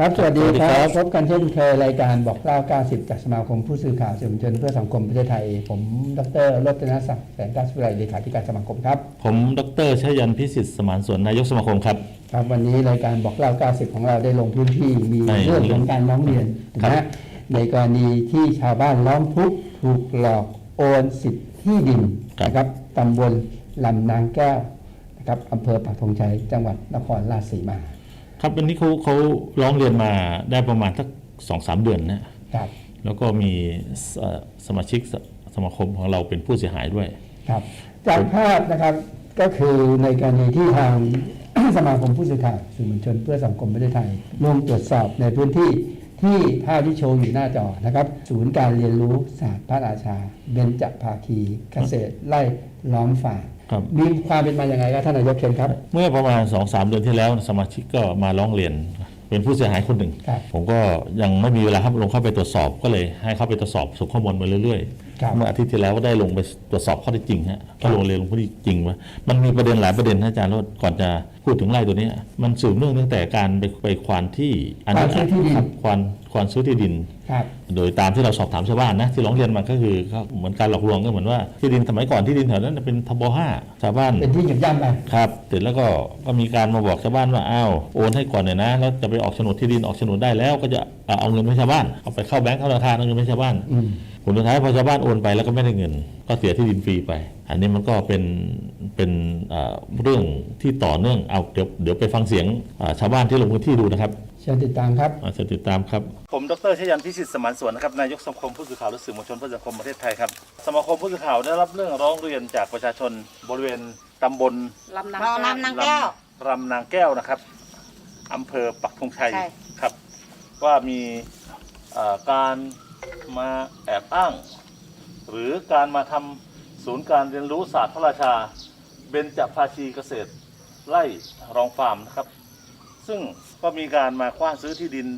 ครับ สวัสดีสวัสดีคครัรับบพบกันเช่นเคยรายการบอกเล่า 90 จากสมาคมผู้สื่อข่าวสื่อมวลชนเพื่อสังคมประเทศไทย ผมดรรจนศักดิ์แสนกาศวิไลเลขาธิการสมาคมครับ ผม ดรชยันพิสิทธิ์สมานสวนนายกสมาคมครับ ครับ วันนี้รายการบอกเล่า 90 ของเราได้ลงพื้นที่มีในเรื่องของการร้องเรียนครับนะฮะในกรณีที่ชาวบ้านร้องทุกข์ถูกหลอกโอนสิทธิ์ที่ดินนะครับตำบลลำนางแก้วนะครับอำเภอปักธงชัยจังหวัดนครราชสีมา ครับวันนี้เขาเขาร้องเรียนมาได้ประมาณสักสองสามเดือนนะครับแล้วก็มีสเอ่อสมาชิกสสมาคมของเราเป็นผู้เสียหายด้วย ครับ จากภาพนะครับก็คือในกรณีที่ทาง สมาคมผู้สื่อข่าวสื่อมวลชนเพื่อสังคมประเทศไทยลงตรวจสอบในพื้นที่ที่ภาพที่โชว์อยู่หน้าจอนะครับ ศูนย์การเรียนรู้ศาสตร์พระราชา เบญจภาคีเกษตรไล่ล้อมฝ่า ครับ มีความเป็นมาอย่างไรครับท่านนายกเชิญครับ เมื่อประมาณ2อสเดือนที่แล้วสมาชิกก็มาร้องเรียน เป็นผู้เสียหายคนหนึ่ง ครับ ผมก็ยังไม่มีเวลาครับลงเข้าไปตรวจสอบก็เลยให้เข้าไปตรวจสอบส่งข้อมูลมาเรื่อยครับๆ เมื่ออาทิตย์ที่แล้วก็ได้ลงไปตรวจสอบข้อเท็จจริงฮะก็ลงเรียนลงข้อเท็จจริงว่ามันมีประเด็นหลายประเด็นนะอาจารย์ว่าก่อนจะพูดถึงไร่ตัวเนี้ยมันสืบเนื่องตั้งแต่การไปไปควานที่ควานซื้อที่ดิน ครับควานควานซื้อที่ดิน ครับ โดยตามที่เราสอบถามชาวบ้านนะที่ร้องเรียนมาก็คือก็เหมือนการหลอกลวงก็เหมือนว่าที่ดินสมัยก่อนที่ดินแถวนั้นเป็นทบห้าชาวบ้าน เป็นที่หยุดย่ำไป ครับเสร็จแล้วก็ก็มีการมาบอกชาวบ้านว่าอ้าวโอนให้ก่อนหน่อยนะ แล้วจะไปออกโฉนดที่ดินออกโฉนดได้แล้วก็จะ เอาเอาเงินให้ชาวบ้านเอาไปเข้าแบงค์เข้าธนาคารเอาเงินให้ชาวบ้านอืมผลสุดท้ายพอชาวบ้านโอนไปแล้วก็ไม่ได้เงิน ก็เสียที่ดินฟรีไป อันนี้มันก็เป็นเป็นเอ่อเรื่องที่ต่อเนื่องเอาเดี๋ยวเดี๋ยวไปฟังเสียงอ่าชาวบ้านที่ลงพื้นที่ดูนะครับเชิญติดตามครับอาจจะติดตามครับ ผมดรชยันพิสิทธิ์สมานสวนนะครับ นายกสมาคมผู้สื่อข่าวและสื่อมวลชนเพื่อสังคมประเทศไทยครับ สมาคมผู้สื่อข่าวได้รับเรื่องร้องเรียนจากประชาชนบริเวณตำบลลำนางเราแก้วนำนางแก้วรำนางแก้วนะครับอำเภอปักธงชัยใช่ครับ ว่ามีการมาแอบอ้าง หรือการมาทำศูนย์การเรียนรู้ศาสตร์พระราชา เบญจภาชีเกษตรไร่รองฟาร์มนะครับ ซึ่งก็มีการมาคว้านซื้อที่ดิน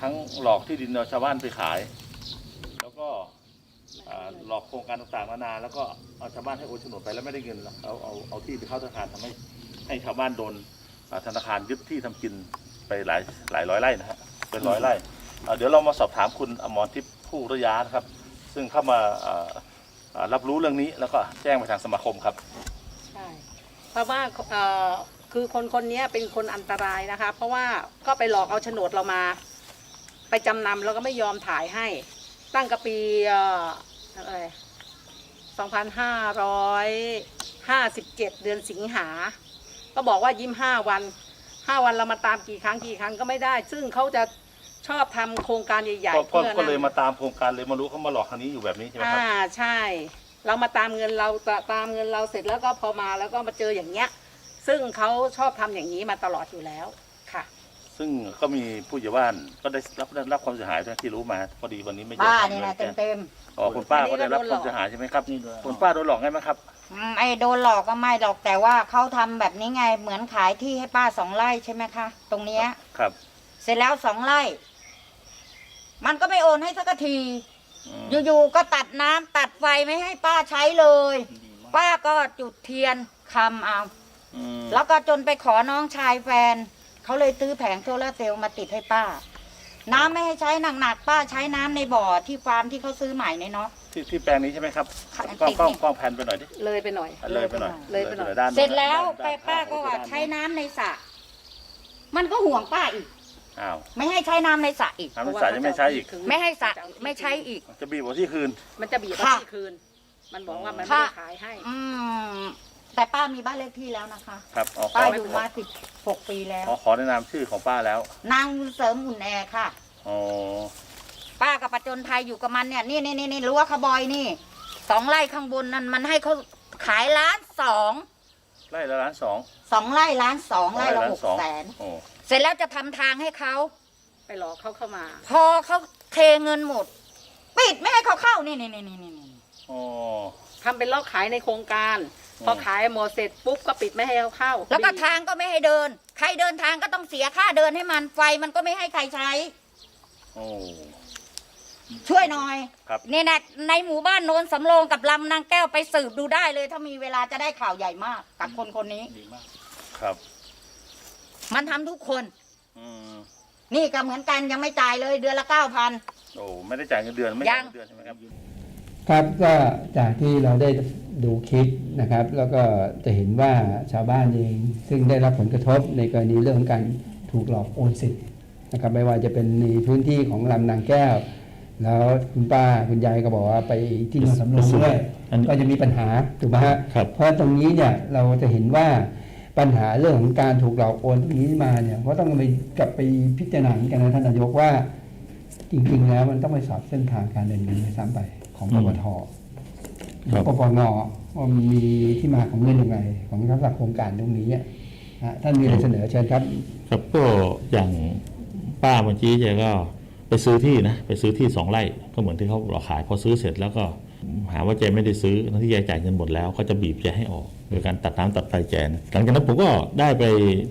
ทั้งหลอกที่ดินชาวบ้านไปขาย แล้วก็หลอกโครงการต่างๆนานาแล้วก็เอาชาวบ้านให้โอนโฉนดไปแล้วไม่ได้เงินเอาเอาเอาที่ไปเข้าธนาคารทำให้ให้ชาวบ้านโดนธนาคารยึดที่ทำกินไปหลายหลายร้อยไร่นะฮะ เป็นร้อยไร่อ่าเดี๋ยวเรามาสอบถามคุณอมรทิพย์ผู้ระยะนะครับ ซึ่งเข้ามาอ่าอ่ารับรู้เรื่องนี้แล้วก็แจ้งไปทางสมาคมครับ ใช่เพราะว่าเอ่อคือคนคนนี้เป็นคนอันตรายนะคะ เพราะว่าก็ไปหลอกเอาโฉนดเรามา ไปจำนำแล้วก็ไม่ยอมถ่ายให้ ตั้งกะปีเอ่ออะไรสองพันห้าร้อยห้าสิบเจ็ดเดือนสิงหา ก็บอกว่ายิ้มห้าวันห้าวันเรามาตามกี่ครั้งกี่ครั้งก็ไม่ได้ ซึ่งเขาจะ ชอบทำโครงการใหญ่ก็ๆก็เพื่อก็เลยนะมาตามโครงการเลยมารู้เขามาหลอกครั้งนี้อยู่แบบนี้ใช่ไหมครับอ่าใช่ เรามาตามเงินเราตตามเงินเราเสร็จแล้วก็พอมาแล้วก็มาเจออย่างเงี้ย ซึ่งเขาชอบทำอย่างนี้มาตลอดอยู่แล้วค่ะ ซึ่งก็มีผู้ใหญ่บ้านก็ได้รับได้รับความเสียหายด้วยที่รู้มาพอดีวันนี้ไม่เจอป้าทางนี่เลนะยเต็มเต็มอ๋อคุณป้าก็ได้รับความเสียหายใช่ไหมครับคุณป้าโดนหลอกไงไหมครับ ๆอืมไอ้โดนหลอกก็ไม่หรอกแต่ว่าเขาทำแบบนี้ไงเหมือนขายที่ให้ป้าสองไร่ใช่ไหมคะ ตรงเนี้ย ครับ เสร็จแล้วสองไร่ มันก็ไม่โอนให้สักทีอืมอยู่ๆก็ตัดน้ำตัดไฟไม่ให้ป้าใช้เลย ป้าก็จุดเทียนคำเอาอืมแล้วก็จนไปขอน้องชายแฟน เขาเลยซื้อแผงโซลาร์เซลล์มาติดให้ป้า น้ำไม่ให้ใช้หนักๆป้าใช้น้ำในบ่อที่ฟาร์มที่เขาซื้อใหม่เนี่ยเนาะ ที่ที่แปลงนี้ใช่ไหมครับค่ะ กล้องติดกล้องนี่กล้องแผ่นไปหน่อยดิเลยไปหน่อย เลยไปหน่อยเลยไปหน่อย ด้านเสร็จแล้วด้านไปป้าก็ด้น ใช้น้ำในสระมันก็ห่วงป้าอีก อ้าวไม่ให้ใช้น้ำในสระอีก น้ำมันสายยังไม่ใช้อีก ไม่ให้สระไม่ใช้อีก จะบีบเอาที่คืน มันจะบีบค่ะที่คืน มันบอกว่ามันไม่ค่ะ ได้ขายให้ อืมแต่ป้ามีบ้านเลขที่แล้วนะคะ ครับอ๋อขอป้าอยู่มาสิบหกปีแล้ว ขอขอแนะนำชื่อของป้าแล้วนางเสริมหุ่นแอร์ค่ะ อ๋อป้ากับประจนภัยอยู่กับมันเนี่ย นี่นี่นี่นี่รั้วขบอยนี่สองไร่ข้างบนนั้นมันให้เขาขายล้านสอง ไร่ละล้านสอง สองไร่ล้านสองไร่ละล้านหกสอง แสนโอ้เสร็จแล้วจะทำทางให้เขาไปหลอกเขาเข้ามา พอเขาเทเงินหมด ปิดไม่ให้เขาเข้านี่นี่นี่นี่นี่อ๋อทำเป็นลอกขายในโครงการอืมพอขายหมดเสร็จปุ๊บก็ปิดไม่ให้เขาเข้าแล้วก็บีบทางก็ไม่ให้เดิน ใครเดินทางก็ต้องเสียค่าเดินให้มันไฟมันก็ไม่ให้ใครใช้ โอ้ ช่วยหน่อยครับ นี่นะในหมู่บ้านโนนสำโรงกับลำนางแก้วไปสืบดูได้เลย ถ้ามีเวลาจะได้ข่าวใหญ่มากกับคนคนนี้ ดีมาก ครับ มันทำทุกคน อืมนี่ก็เหมือนกันยังไม่จ่ายเลยเดือนละเก้าพัน โอ้ไม่ได้จ่ายเงินเดือนไม่จ่ายเงินเดือนใช่ไหมครับ ครับก็จากที่เราได้ดูคลิปนะครับ แล้วก็จะเห็นว่าชาวบ้านเองซึ่งได้รับผลกระทบในกรณีเรื่องของการถูกหลอกโอนสิทธิ์นะครับ ไม่ว่าจะเป็นในพื้นที่ของลำนางแก้ว แล้วคุณป้าคุณยายก็บอกว่าไปที่นนสำโรงด้วยอันนี้ก็จะมีปัญหาถูกไหมฮะครับ เพราะตรงนี้เนี่ยเราจะเห็นว่าปัญหาเรื่องของการถูกหลอกโอนตรงนี้มาเนี่ยก็ต้องไปกลับไปพิจารณาเหมือนกันนะท่านนายกว่า จริง ๆ แล้วมันต้องไปสอบเส้นทางการเดินเงินด้วยซ้ำไปของปปทครับ ปปงว่ามันมีที่มาของเงินยังไง ของทักษะโครงการตรงนี้อะฮะท่านมีอะไรเสนอเชิญครับ ครับก็อย่างป้าเมื่อกี้แกก็ ไปซื้อที่นะไปซื้อที่สองไร่ก็เหมือนที่เขาหลอกขายพอซื้อเสร็จแล้วก็หาว่าแกไม่ได้ซื้อทั้งที่แกจ่ายเงินหมดแล้วก็จะบีบแกให้ออกโดยการตัดน้ำตัดไฟแกนหลังจากนั้นผมก็ได้ไป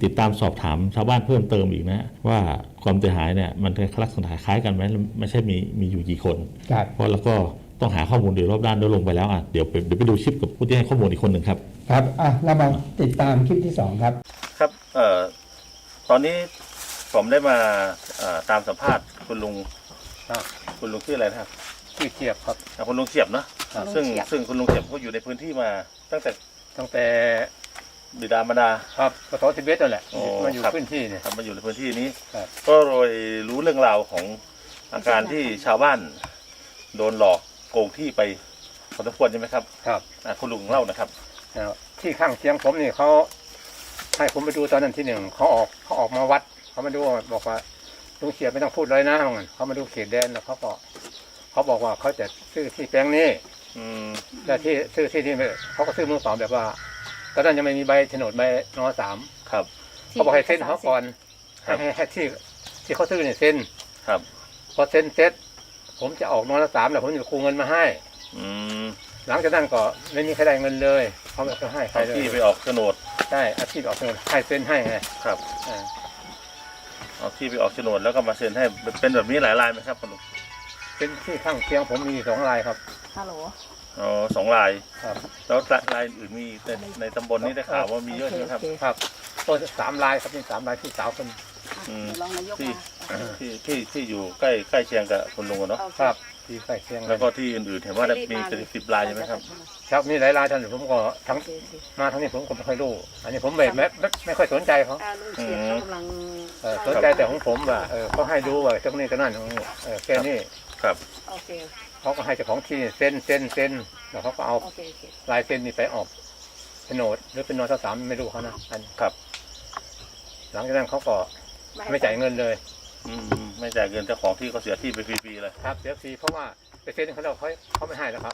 ติดตามสอบถามชาวบ้านเพิ่มเติมอีกนะ ว่าความเสียหายเนี่ยมันเป็นลักษณะคล้ายกันไหมไม่ใช่มีมีอยู่กี่คนครับเพราะเราก็ต้องหาข้อมูลโดยรอบด้านด้วยลงไปแล้วอะเดี๋ยวไปเดี๋ยวไปดูคลิปกับผู้ที่ให้ข้อมูลอีกคนหนึ่งครับครับอะเรามาติดตามคลิปที่สองครับ ครับเอ่อตอนนี้ ผมได้มาเอ่อตามสัมภาษณ์คุณลุงครับคุณลุงชื่ออะไรนะครับชื่อเจียบครับ อ่าคุณลุงเฉียบเนอะครับซึ่งลุงเฉียบ ซึ่งคุณลุงเฉียบก็อยู่ในพื้นที่มา ตั้งแต่ตั้งแต่บิดามารดา ครับปตทิเบตนั่นแหละโอ้มาอยู่ครับ พื้นที่เนี่ยทำมาอยู่ในพื้นที่นี้ ครับ ก็เลยรู้เรื่องราวของอาการที่ชาวบ้าน โดนหลอกโกงที่ไปพอสมควรใช่ไหมครับครับอะคุณลุงเล่านะครับ แล้วที่ข้างเคียงผมนี่เขาให้ผมไปดูตอนนั้นที่หนึ่งเขาออกเขาออกมาวัด เขามาดูบอกว่าลุงเฉียบไม่ต้องพูดเลยนะว่างั้นเขามาดูเขตแดนแล้วเขาก็เขาบอกว่าเขาจะซื้อที่แปลงนี้อืมแต่ที่ซื้อที่นี่ไม่เขาก็ซื้อมือสองแบบว่าตอนนั้นยังไม่มีใบโฉนดใบนอสามครับ เขาบอกให้เซ็นเขาก่อนครับ ให้ให้ที่ที่เขาซื้อเนี่ยเซ็นครับ พอเซ็นเสร็จผมจะออกนอสามแล้วผมจะคูเงินมาให้ อืมหลังจากนั้นก็ไม่มีใครได้เงินเลยเขาไม่เคยให้ใครเอาเลยที่ไปออกโฉนด ใช่อาชีพออกเงินให้เซ็นให้ไงครับ อ่า เอาที่ไปออกโฉนดแล้วก็มาเซ็นให้เป็นแบบนี้หลายรายไหมครับคุณลุงเป็นที่ข้างเคียงผมมีสองรายครับ ฮัลโหล อ๋อสองรายครับ แล้วรายอื่นมีในในตำบลนี้ได้ข่าวว่ามีเยอะใช่ไหมครับครับตัวสามรายครับมีสามรายพี่สาวคนอืม เดี๋ยวลองนายกที่มาที่ที่ที่อยู่ใกล้ใกล้เคียงกับคุณลุงอะเนาะ โอเคครับ ที่ใกล้เคียงแล้วก็ที่อื่นๆเห็นว่ามีเป็นสิบรายใช่ไหมครับ ครับมีหลายรายท่านผมก็ทั้งโอเคโอเคมาทั้งนี้ผมก็ไม่ค่อยรู้อันนี้ผมไม่ไม่ไม่ไม่ค่อยสนใจเขาอ่าลุงเฉียบเขากำลังเออสนใจแต่ของผมว่าเออเขาให้ดูว่าตรงนี้ตรงนั้นเออแค่นี้ครับโอเคเขาก็ให้เจ้าของที่เซ็นเซ็นเซ็นแล้วเขาก็เอาโอเคโอเคลายเซ็นนี่ไปออกโฉนดหรือเป็นนอสามไม่รู้เขานะอันครับ หลังจากนั้นเขาก็ไม่จ่ายเงินเลย อืม ไม่จ่ายเงินเจ้าของที่เขาเสียที่ไปฟรีๆเลยครับเสียฟรีเพราะว่าไปเซ็นเขาแล้วเขาเขาไม่ให้แล้วครับ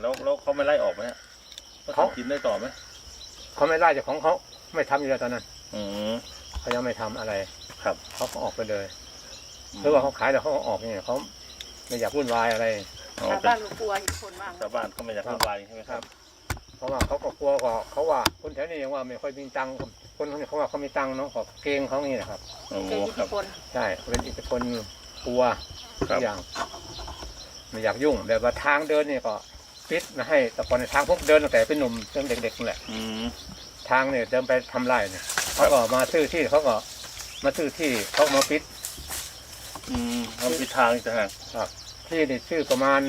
แล้วแล้วเขาไม่ไล่ออกไหมฮะเขาเขาทำกินได้ต่อไหมเขาไม่ไล่เจ้าของเขาไม่ทำอยู่แล้วตอนนั้นอืมเขายังไม่ทำอะไรครับ เขาก็ออกไปเลยหรือว่าเขาขายแล้วเขาก็ออกเนี่ยเขาไม่อยากวุ่นวายอะไร อ๋อชาวเป็นบ้านก็กลัวอีกคนมากชาวบ้านเขาไม่อยากวุ่นวายใช่ไหมครับ เพราะว่าเขาก็กลัวก็เขาว่าคนแถวนี้ยังว่าไม่ค่อยมีตังค์ คนเขาเนี่ยเขาว่าเขามีตังค์เนาะก็เกรงเขานี่นะครับ โอ้เจออิทครัธิบ พลใช่เป็นอิทธิพลกลัวครัทุบกอย่างไม่อยากยุ่งแบบว่าทางเดินเนี่ยก็ปิดไม่ให้แต่ก่อนในทางพวกเดินตั้งแต่เป็นหนุ่มจนเด็กๆนั่นแหละ อืม ทางเนี่ยเดินไปทำไร่เนี่ยเขาก็มาซื้อที่เขาก็มาซื้อที่เขาก็มาปิดอืมเขาพิดทางอีกต่างหากครับที่นี่ชื่อประมาณ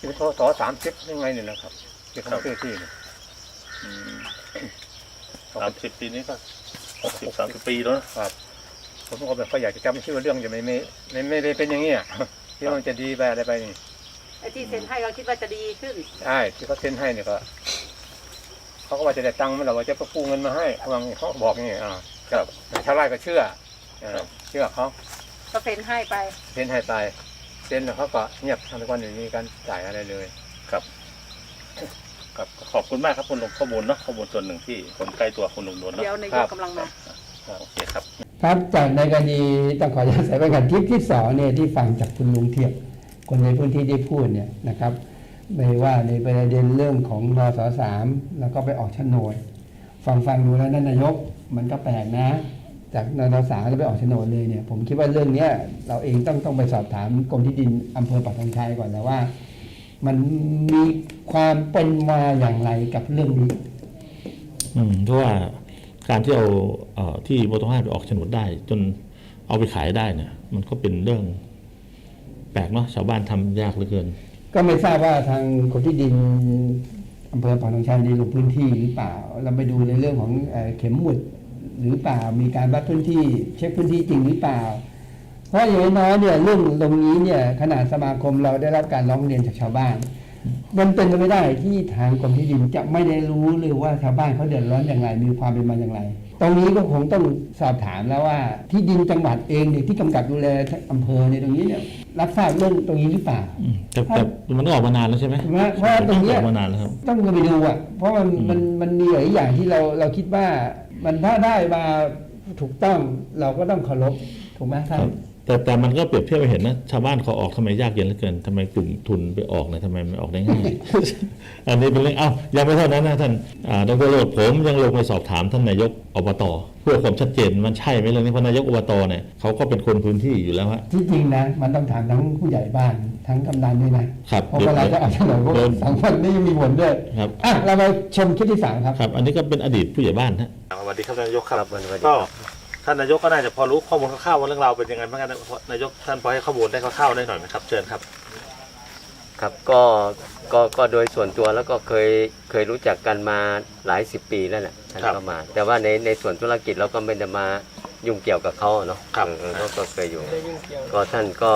ชื่อพศสามสิบยังไงเนี่ยนะครับที่เขาซื้อที่เนี่ยอืมเขา สามสิบปีนี้ก็หกสิบสามสิบปีแล้วนะครับ ผมก็ไม่ค่อยอยากจะจำชื่อเรื่องจะไม่ไม่ไม่ไม่ได้เป็นอย่างเงี้ยที่ว่ามันจะดีไปอะไรไปนี่ไอ้ที่เซ็นให้เราคิดว่าจะดีขึ้นใช่ที่เขาเซ็นให้เนี่ยก็เขาก็ว่าจะได้ตังค์มาเราว่าจะไปกู้เงินมาให้เขาว่างี้เขาบอกอย่างงี้อ่าครับแต่ชาวไร่ก็เชื่อเออเชื่อเขาก็เซ็นให้ไปเซ็นให้ไปเซ็นแล้วเขาก็เงียบทางวันไม่มีการจ่ายอะไรเลย ครับ ครับขอบคุณมากครับคุณลุงข้อมูลเนาะข้อมูลส่วนหนึ่งที่คนใกล้ตัวคุณลุงโดนเนาะเดี๋ยวนายกกำลังมาโอเคครับ ครับจากในกรณีต้องขออนุญาตใส่ไปกันคลิปที่สองเนี่ยที่ฟังจากคุณลุงเทียบคนในพื้นที่ได้พูดเนี่ยนะครับไม่ว่าในประเด็นเรื่องของนสสามแล้วก็ไปออกโฉนดฟังฟังดูแล้วนั่นนายกมันก็แปลกนะ จากนสสามแล้วไปออกโฉนดเลยเนี่ยผมคิดว่าเรื่องเนี้ยเราเองต้องต้องไปสอบถามกรมที่ดินอำเภอปักธงชัยก่อนนะว่า มันมีความเป็นมาอย่างไรกับเรื่องนี้อืมเพราะว่าการที่เอาเอ่อที่มอเตอร์ห้าไปออกโฉนดได้ จนเอาไปขายได้เนี่ย มันก็เป็นเรื่อง แปลกเนาะชาวบ้านทำยากเหลือเกิน ก็ไม่ทราบว่าทางกรมที่ดินอำเภอปากหนองชัยได้ลงพื้นที่หรือเปล่า เราไปดูในเรื่องของเอ่อเข็มหมุดหรือเปล่ามีการวัดพื้นที่ เช็คพื้นที่จริงหรือเปล่า เพราะอย่างน้อยๆเนี่ยเรื่องตรงนี้เนี่ยขนาดสมาคมเราได้รับการร้องเรียนจากชาวบ้าน มันเป็นไปไม่ได้ที่ทางกรมที่ดินจะไม่ได้รู้เลยว่าชาวบ้านเขาเดือดร้อนอย่างไรมีความเป็นมาอย่างไร ตรงนี้ก็คงต้องสอบถามแล้วว่าที่ดินจังหวัดเองเนี่ยที่กำกับดูแลอำเภอในยตรงนี้เนี่ยรับทราบเรื่องตรงนี้หรือเปล่าอืมแต่แต่มันก็ออกมานานแล้วใช่ไหมว่าเพราะว่าตรงเนี้ยออกมานานแล้วครับต้องไปดูอะเพราะมันอืมมันมันมีหลายอย่างที่เราเราคิดว่ามันถ้าได้มาถูกต้องเราก็ต้องเคารพถูกไหมท่าน แต่แต่มันก็เปรียบเทียบไปเห็นนะชาวบ้านเขาออกทำไมยากเย็นเหลือเกินทำไมกลุ่มทุนไปออกเนี่ยทำไมมันออกได้ง่าย อันนี้เป็นเรื่องเอ้ายังไม่เท่านั้นนะท่านอ่าดรโรดผมยังลงไปสอบถามท่านนายกอบตเพื่อความชัดเจนมันใช่ไหมเรื่องนี้เพราะนายกอบตเนี่ยเขาก็เป็นคนพื้นที่อยู่แล้วฮะที่จริงนะมันต้องถามทั้งผู้ใหญ่บ้านทั้งกำนันด้วยนะครับเพราะเวลาจะเอาเฉลยพวกเดี๋ยวสองคนนี้มีผลด้วยครับอะเรามาชมคลิปที่สามครับครับ อันนี้ก็เป็นอดีตผู้ใหญ่บ้านฮะสวัสดีครับนายกครับครับสวัสดีก็ ท่านนายกก็น่าจะพอรู้ข้อมูลคร่าวๆว่าเรื่องราวเป็นยังไงบ้างครับนายกท่านพอให้ข้อมูลได้คร่าวๆได้หน่อยไหมครับ เชิญครับ ครับก็ก็ก็โดยส่วนตัวแล้วก็เคยเคยรู้จักกันมาหลายสิบปีแล้วแหละท่านครับก็มา แต่ว่าในในส่วนธุรกิจเราก็ไม่ได้มายุ่งเกี่ยวกับเขาเนาะครับ เออเออก็ก็เคยอยู่ ก็ท่านก็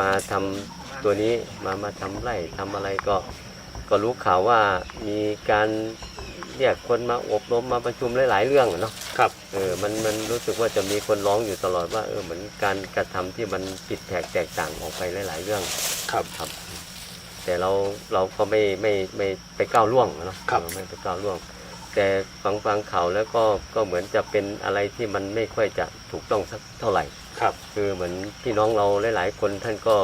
มาทำตัวนี้มามาทำไร่ทำอะไรก็ ก็รู้ข่าวว่ามีการ เรียกคนมาอบรมมาประชุมหลาย ๆ เรื่องอะเนาะครับเออมันมันรู้สึกว่าจะมีคนร้องอยู่ตลอดว่าเออเหมือนการกระทำที่มันผิดแผกแตกต่างออกไปหลาย ๆ เรื่องครับครับ แต่เราเราก็ไม่ไม่ไม่ไปก้าวล่วงอะเนาะครับเออไม่ไปก้าวล่วง แต่ฟังฟังข่าวแล้วก็ก็เหมือนจะเป็นอะไรที่มันไม่ค่อยจะถูกต้องสักเท่าไหร่ครับ คือเหมือนพี่น้องเราหลาย ๆ คนท่านก็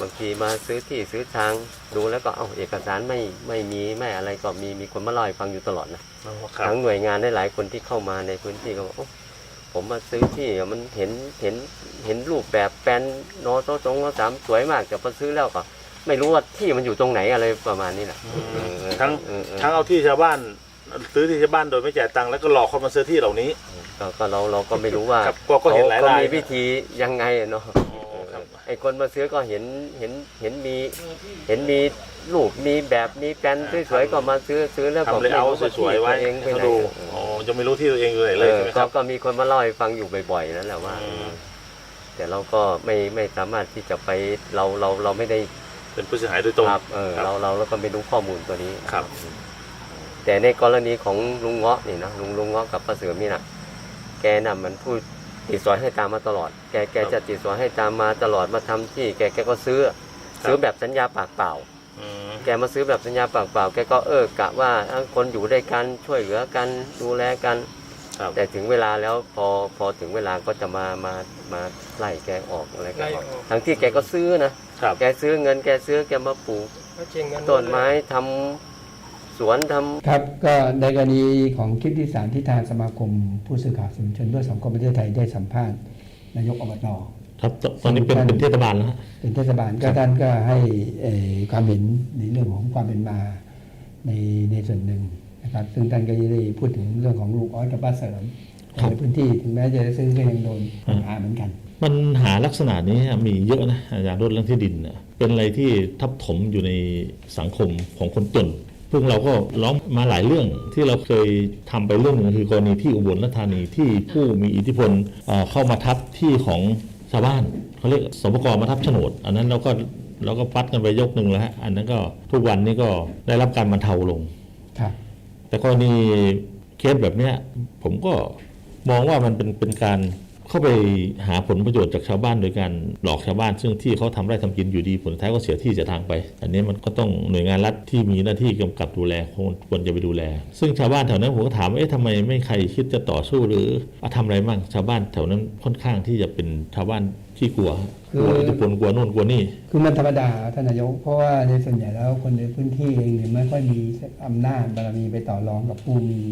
บางทีมาซื้อที่ซื้อทางดูแล้วก็เอาเอกสารไม่ไม่มีไม่อะไรก็มีมีคนมาเล่าให้ฟังอยู่ตลอดนะครับทั้งหน่วยงานหลายๆคนที่เข้ามาในพื้นที่ก็บอกโอ้ผมมาซื้อที่มันเห็นเห็นเห็นรูปแบบแปลนโนโตตรงโนสามสวยมากแต่พอซื้อแล้วก็ไม่รู้ว่าที่มันอยู่ตรงไหนอะไรประมาณนี้แหละเออเออทั้งเออเออทั้งเอาที่ชาวบ้านซื้อที่ชาวบ้านโดยไม่จ่ายตังค์แล้วก็หลอกคนมาซื้อที่เหล่านี้ก็ก็เราเราก็ไม่รู้ว่าครับก็ก็เห็นหลายเขารายมีวิธียังไงอะเนาะครับ ไอ้คนมาซื้อก็เห็นเห็นเห็นมีเห็นมีรูปมีแบบมีแปลนสวยๆก็มาซื้อซื้อแล้วก็ทำเลยเอาสวยๆไว้เองไปให้ไหนดูเอออ๋อยังไม่รู้ที่ตัวเองอยู่ไหนเอเลยอใช่ไหมคก็รับก็มีคนมาเล่าให้ฟังอยู่บ่อยๆนั่นแหละว่า อืมแต่เราก็ไม่ไม่สามารถที่จะไปเราเราเราไม่ได้เป็นผู้เสียหายโดยตรง ครับเออครับเราเราเราก็ไม่รู้ข้อมูลตัวนี้ครับ แต่ในกรณีของลุงเงาะนี่นะลุงลุงเงาะกับป้าเสือมนี่นะแกน่ะมันพูด ติดสอยให้ตามมาตลอด แกแกจะติดสอยให้ตามมาตลอดมาทำที่ แกแกก็ซื้อ ซื้อแบบสัญญาปากเปล่าอืมแกมาซื้อแบบสัญญาปากเปล่า แกก็เออกะว่าเอ้าคนอยู่ด้วยกันช่วยเหลือกันดูแลกันครับแต่ถึงเวลาแล้วพอพอถึงเวลาก็จะมามามาไล่แกออกอะไรแกออกทั้งที่แกก็ซื้อนะครับแกซื้อเงินแกซื้อแกมาปลูกต้นไม้ทำ สวนทำครับก็ในกรณีของคลิปที่สามที่ทางสมาคม ผู้สื่อข่าวสื่อมวลชนเพื่อสังคมประเทศไทยได้สัมภาษณ์นายกอบตครับตตอนนี้เป็นเป็นเทศบาลแล้วฮะเป็นเทศบาลก็ท่านก็ให้เอ่อความเห็นในเรื่องของความเป็นมาในในส่วนหนึ่งนะครับซึ่งท่านก็ได้พูดถึงเรื่องของลูกออสกับป้าเสริมครับในพื้นที่ถึงแม้จะได้ซื้อก็ยังโดนปัญหาเหมือนกันปัญหาลักษณะนี้มีเยอะนะอย่างรถเรื่องที่ดินเนี่ยเป็นอะไรที่ทับถมอยู่ในสังคมของคนจน ซึ่งเราก็ร้องมาหลายเรื่องที่เราเคยทำไปเรื่องหนึ่งคือกรณีที่อุบลราชธานีที่ผู้มีอิทธิพลเอ่อเข้ามาทับที่ของชาวบ้านเขาเรียกสปกรมาทับโฉนด อันนั้นเราก็เราก็ฟัดกันไปยกหนึ่งแล้วฮะอันนั้นก็ทุกวันนี้ก็ได้รับการบรรเทาลงครับแต่กรณีเคสแบบเนี้ยผมก็มองว่ามันเป็นเป็นการ เข้าไปหาผลประโยชน์จากชาวบ้านโดยการหลอกชาวบ้าน ซึ่งที่เขาทำไร่ทำกินอยู่ดีผลท้ายก็เสียที่เสียทางไป อันนี้มันก็ต้องหน่วยงานรัฐที่มีหน้าที่กำกับดูแลควรควรจะไปดูแล ซึ่งชาวบ้านแถวนั้นผมก็ถามว่าเอ๊ะทำไมไม่ใครคิดจะต่อสู้หรืออาทำอะไรบ้างชาวบ้านแถวนั้นค่อนข้างที่จะเป็นชาวบ้านที่กลัว กลัวอิทธิพลกลัวโน่นกลัวนี่ คือมันธรรมดาท่านนายก เพราะว่าในส่วนใหญ่แล้วคนในพื้นที่เองเนี่ยไม่ค่อยมีอำนาจบารมีไปต่อรองกับผู้มี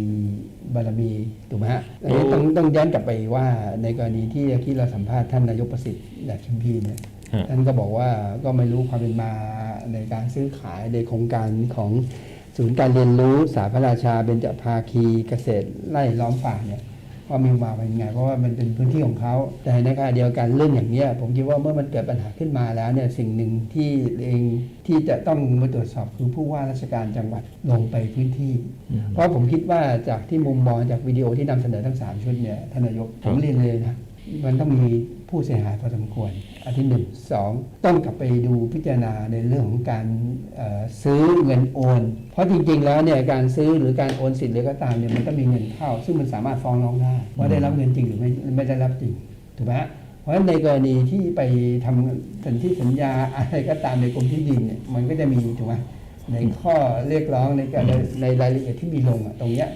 บารมีถูกไหมฮะอันนี้ต้องต้องย้อนกลับไปว่าในกรณีที่ที่เราสัมภาษณ์ท่านนายกประสิทธิ์จากชุมพีเนี่ยฮะท่านก็บอกว่าก็ไม่รู้ความเป็นมาในการซื้อขายในโครงการของศูนย์การเรียนรู้สาพระราชาเบญจภาคีเกษตรไร่ล้อมป่าเนี่ย ว่ามีมาเป็นไงเพราะว่ามันเป็นพื้นที่ของเขา แต่ในขณะเดียวกันเรื่องอย่างเนี้ยผมคิดว่าเมื่อมันเกิดปัญหาขึ้นมาแล้วเนี่ยสิ่งหนึ่งที่เองที่จะต้องมาตรวจสอบคือผู้ว่าราชการจังหวัดลงไปพื้นที่อืมเพราะผมคิดว่าจากที่มุมมองจากวิดีโอที่นำเสนอทั้งสามชุดเนี่ยท่านนายกคผรับมเรียนเลยนะมันต้องมีผู้เสียหายพอสมควร อันที่หนึ่งสองต้องกลับไปดูพิจารณาในเรื่องของการซื้อเงินโอน เพราะจริงๆแล้วเนี่ยการซื้อหรือการโอนสิทธิ์หรือก็ตามเนี่ยมันต้องมีเงินเข้า ซึ่งมันสามารถฟ้องร้องได้ว่าได้รับเงินจริงหรือไม่ไม่ได้รับจริงถูกไหมเพราะฉะนั้นในกรณีที่ไปทำสัญญสัญญาอะไรก็ตามในกรมที่ดินเนี่ยมันก็จะมีถูกไหมในข้อเรียกร้องในการในรายละเอียดที่มีลงอะตรงเนี้ย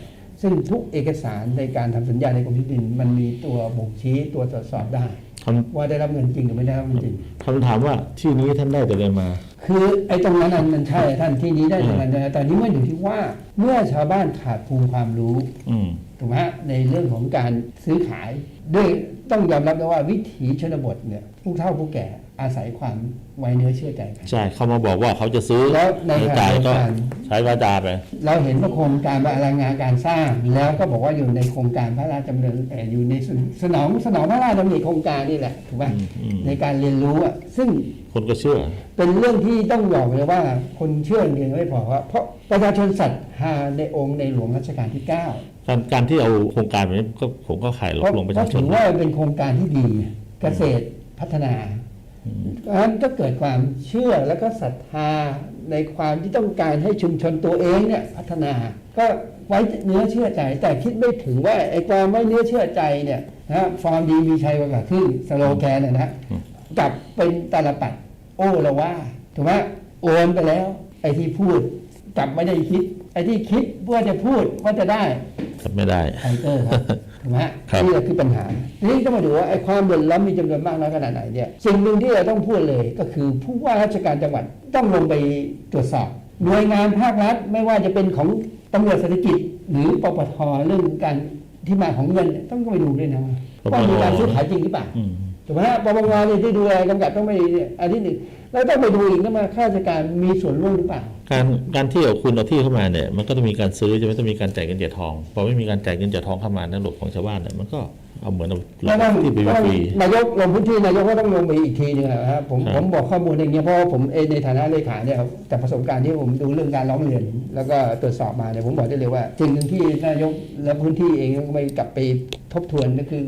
ซึ่งทุกเอกสารในการทำสัญญาในกรมที่ดิน มันมีตัวบ่งชี้ตัวตรวจสอบได้ ว่าได้รับเงินจริงหรือไม่ได้รับเงินจริงำคำถามว่าที่นี้ท่านได้แต่อะไรมา คือไอ้ตรงนั้นน่ะมันใช่ท่านที่นี้ได้ตรงนั้นนะแต่นี้มันอยู่ที่ว่า เมื่อชาวบ้านขาดภูมิความรู้ อืม ถูกไหมฮะในเรื่องของการซื้อขาย ด้วยต้องยอมรับนะว่าวิถีชนบทเนี่ยผู้เฒ่าผู้แก่อาศัยความไว้เนื้อเชื่อใจกันใช่เขามาบอกว่าเขาจะซื้อแล้วในหรือขณะจ่ายเดียวก็กันใช้วาจาไป เราเห็นว่าโครงการมารายงานการสร้าง แล้วก็บอกว่าอยู่ในโครงการพระราชดำเนินเอ่ออยู่ในสสนองสนองพระราชดำริโครงการนี่แหละถูกไหมอืมอืมในการเรียนรู้อะซึ่งคนก็เชื่อ เป็นเรื่องที่ต้องบอกเลยว่าคนเชื่อเรียนไม่พอว่าเพราะประชาชนศรัทธาในองค์ในหลวงรัชกาลที่ 9 การการที่เอาโครงการแบบนี้ก็ผมก็ขายหลเพอกราะลวงประเพชาราะชถืนอว่าเป็นโครงการที่ดีเกษตรพัฒนาอืมเพราะฉะนั้นก็เกิดความเชื่อแล้วก็ศรัทธาในความที่ต้องการให้ชุมชนตัวเองเนี่ยพัฒนา ก็ไว้เนื้อเชื่อใจ แต่คิดไม่ถึงว่าไอ้ความไว้เนื้อเชื่อใจเนี่ยนะฟอร์มดีมีชัยกว่าครึ่งสโลแกนนะนะกลับเป็นตาลปัด โอ้ละว่า ถูกไหมโอนไปแล้ว ไอ้ที่พูดกลับไม่ได้คิดไอ้ที่คิดเพื่อจะพูดว่าจะได้ครับไม่ได้ไทเกอร์ครับถูกไหมฮะครับนี่แหละคือปัญหาทีนี้ต้องมาดูว่าไอ้ความเดือดร้อนมีจำนวนมากน้อยขนาดไหนเนี่ยสิ่งหนึ่งที่เราต้องพูดเลยก็คือผู้ว่าราชการจังหวัดต้องลงไปตรวจสอบหน่วยงานภาครัฐไม่ว่าจะเป็นของตำรวจเศรษฐกิจ หรือปปทเรื่องการที่มาของเงินเนี่ยต้องไปดูด้วยนะว่ามีการซื้อขายจริงหรือเปล่าอืม ถูกไหมฮะปปงเนี่ยที่ดูแลกำกับต้องไปเนี่ยอันที่หนึ่งแล้วต้องไปดูอีกนะมาข้าราชการมีส่วนร่วมหรือเปล่า การการที่เอาคุณเอาที่เข้ามาเนี่ยมันก็ต้องมีการซื้อจะไม่ต้องมีการจ่ายเงินจ่ายทองพอไม่มีการจ่ายเงินจ่ายทองเข้ามาในระบบของชาวบ้านเนี่ยมันก็เอาเหมือนเอาแล้วต้องที่ไปต้องฟรี นายกลงพื้นที่นายกก็ต้องลงไปอีกทีหนึงนะครับผมครับ ผมบอกข้อมูลอย่างเงี้ยเพราะว่าผมเองในฐานะเลขาเนี่ยครับจากประสบการณ์ที่ผมดูเรื่องการร้องเรียน แล้วก็ตรวจสอบมาเนี่ยผมบอกได้เลยว่าสิ่งหนึ่งที่นายกและพื้นที่เองต้องไปกลับไปทบทวนก็คือ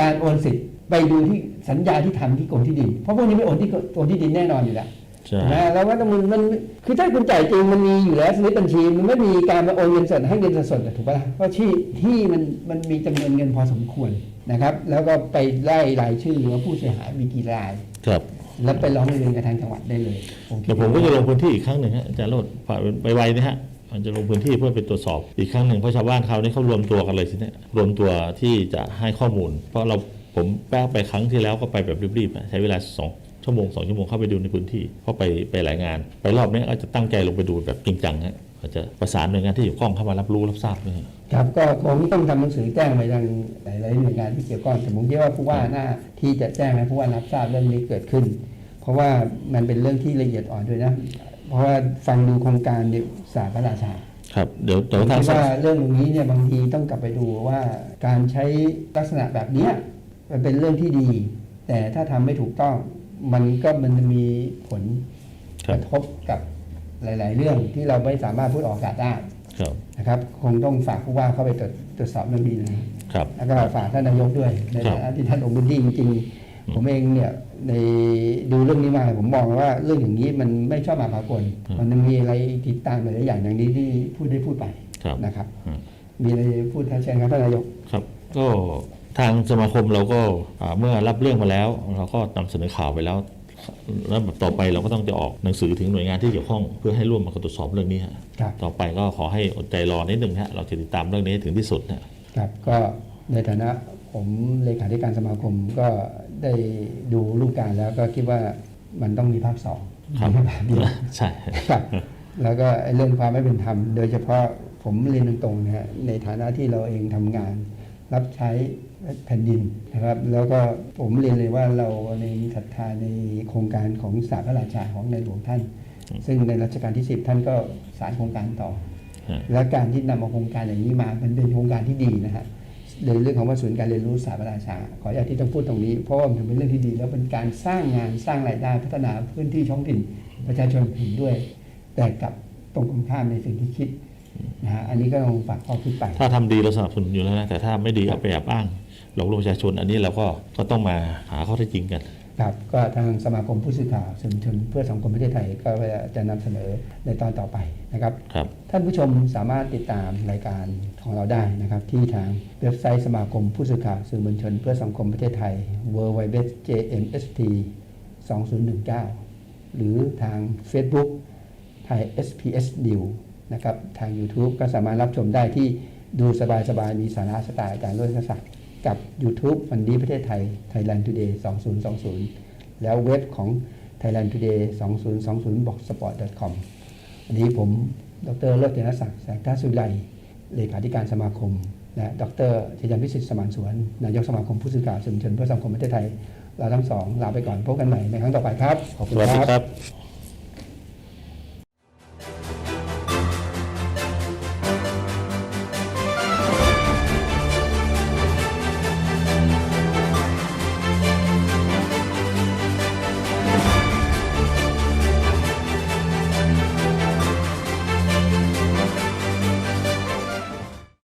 การโอนสิทธิ์ ไปดูที่สัญญาที่ทำที่กรมที่ดิน เพราะพวกนี้ไม่โอนที่กรมที่ดินแน่นอนอยู่แล้วใช่นะแล้วว่าต้องมันมันคือถ้าคุณจ่ายจริงมันมีอยู่แล้วสลิปบัญชีมันไม่มีการมาโอนเงินสดให้เงินสดๆถูกปะล่ะเพราะที่ที่มันมันมีจำนวนเงินพอสมควรนะครับ แล้วก็ไปไล่รายชื่อว่าผู้เสียหายมีกี่รายครับแล้วไปร้องเรียนกับทางจังหวัดได้เลยผมคิเดี๋ดยวผมก็จะลงพื้นที่อีกครั้งหนึ่งฮะอาจารย์โรดฝากไปไวๆนะฮะมันจะลงพื้นที่เพื่อไปตรวจสอบอีกครั้งหนึ่งเพราะชาวบ้านเขานี่เขารวมตัวกันเลยทีเนี้ยรวมตัวที่จะให้ข้อมูล เพราะเรา ผมแป๊กไปครั้งที่แล้วก็ไปแบบรีบๆอะใช้เวลาสองชั่วโมงสองชั่วโมงเข้าไปดูในพื้นที่เพราะไปไปหลายงาน ไปรอบนี้อาจจะตั้งใจลงไปดูแบบจริงจังฮะอาจจะประสานหน่วยงานที่เกี่ยวข้องเข้ามารับรู้รับทราบด้วยฮะครับก็คงต้องทำหนังสือแจ้งไปยังหลายๆหน่วยงานที่เกี่ยวข้องแต่ผมคิดว่าผู้ว่าหน้าที่จะแจ้งให้ผู้ว่ารับทราบเรื่องนี้เกิดขึ้น เพราะว่ามันเป็นเรื่องที่ละเอียดอ่อนด้วยนะ เพราะว่าฟังดูโครงการเนี่ยสาพระราชาครับเดี๋ยวเดี๋ยวผมทางคิดว่าเรื่องนี้เนี่ยบางทีต้องกลับไปดูว่าการใช้ลักษณะแบบเนี้ย มันเป็นเรื่องที่ดี แต่ถ้าทำไม่ถูกต้อง มันก็มันจะมีผลคกรับระทบกับหลาย ๆ เรื่องที่เราไม่สามารถพูดออกอากาศได้ครับนะครับ คงต้องฝากผู้ว่าเข้าไปตรวจตรวจสอบเรื่องนี้นะครับครับแล้วก็ฝากท่านนายกด้วยในครับฐานะที่ท่านลงพื้นที่จริงๆผมเองเนี่ยในดูเรื่องนี้มาผมมองว่าเรื่องอย่างนี้มันไม่ชอบมาพากลครับมันมีอะไรติดตามหลายๆอย่างอย่างนี้ที่พูดได้พูดไปครับนะครับอืมมีอะไรพูดท่านเชิญครับท่านนายกครับ ก็ ทางสมาคมเราก็อ่าเมื่อรับเรื่องมาแล้ว เราก็นำเสนอข่าวไปแล้วแล้วแบบต่อไปเราก็ต้องจะออกหนังสือถึงหน่วยงานที่เกี่ยวข้องเพื่อให้ร่วมมาตรวจสอบเรื่องนี้ฮะครับต่อไปก็ขอให้อดใจรอนิดหนึ่งฮะเราจะติดตามเรื่องนี้ให้ถึงที่สุดนะครับก็ในฐานะผมเลขาธิการสมาคมก็ได้ดูรูปการแล้วก็คิดว่ามันต้องมีภาคสองครับไม่ใช่ภาคเดียวใช่ครับแล้วก็ไอ้เรื่องความไม่เป็นธรรมโดยเฉพาะผมเรียนตรงๆนะฮะในฐานะที่เราเองทำงาน รับใช้ แผ่นดินนะครับ แล้วก็ผมเรียนเลยว่าเราในศรัทธาในโครงการของสาพระราชาของในหลวงท่าน ซึ่งในรัชกาลที่ 10 ท่านก็สารโครงการต่อ และการที่นำเอาโครงการอย่างนี้มามันเป็นโครงการที่ดีนะฮะในเรื่องของว่าศูนย์การเรียนรู้ศาสตร์พระราชา ขออนุญาตที่ต้องพูดตรงนี้ เพราะว่ามันเป็นเรื่องที่ดี แล้วเป็นการสร้างงานสร้างรายได้พัฒนาพื้นที่ท้องถิ่นประชาชนเห็นด้วย แต่กับตรงกันข้ามในสิ่งที่คิดนะฮะอันนี้ก็ต้องฝากข้อคิดไป ถ้าทำดีเราสนับสนุนอยู่แล้วนะแต่ถ้าไม่ดีเอาไปแอบอ้าง หลอกลวงประชาชน อันนี้เราก็ก็ต้องมาหาข้อเท็จจริงกันครับก็ทางสมาคมผู้สื่อข่าวสื่อมวลชนเพื่อสังคมประเทศไทยก็จะนำเสนอในตอนต่อไปนะครับครับ ท่านผู้ชมสามารถติดตามรายการของเราได้นะครับ ที่ทางเว็บไซต์สมาคมผู้สื่อข่าวสื่อมวลชนเพื่อสังคมประเทศไทย www.jmst 2019 หรือทาง Facebook ไทย SPS New นะครับทาง YouTube ก็สามารถรับชมได้ที่ดูสบายๆมีสาระสไตล์อาจารย์โรจนศักดิ์ กับ YouTube วันนี้ประเทศไทย Thailand Today 2020 แล้วเว็บของ Thailand Today 2020 blogspot.com วันนี้ผม ดรเลิศเจนศักดิ์แสงทัศน์สุไลเลขาธิการสมาคม และ ดรชยันวิสิทธิ์สมานสวน นายกสมาคมผู้สื่อข่าวสื่อมวลชนเพื่อสังคมประเทศไทย เราทั้งสองลาไปก่อนพบกันใหม่ในครั้งต่อไปครับ ขอบคุณครับ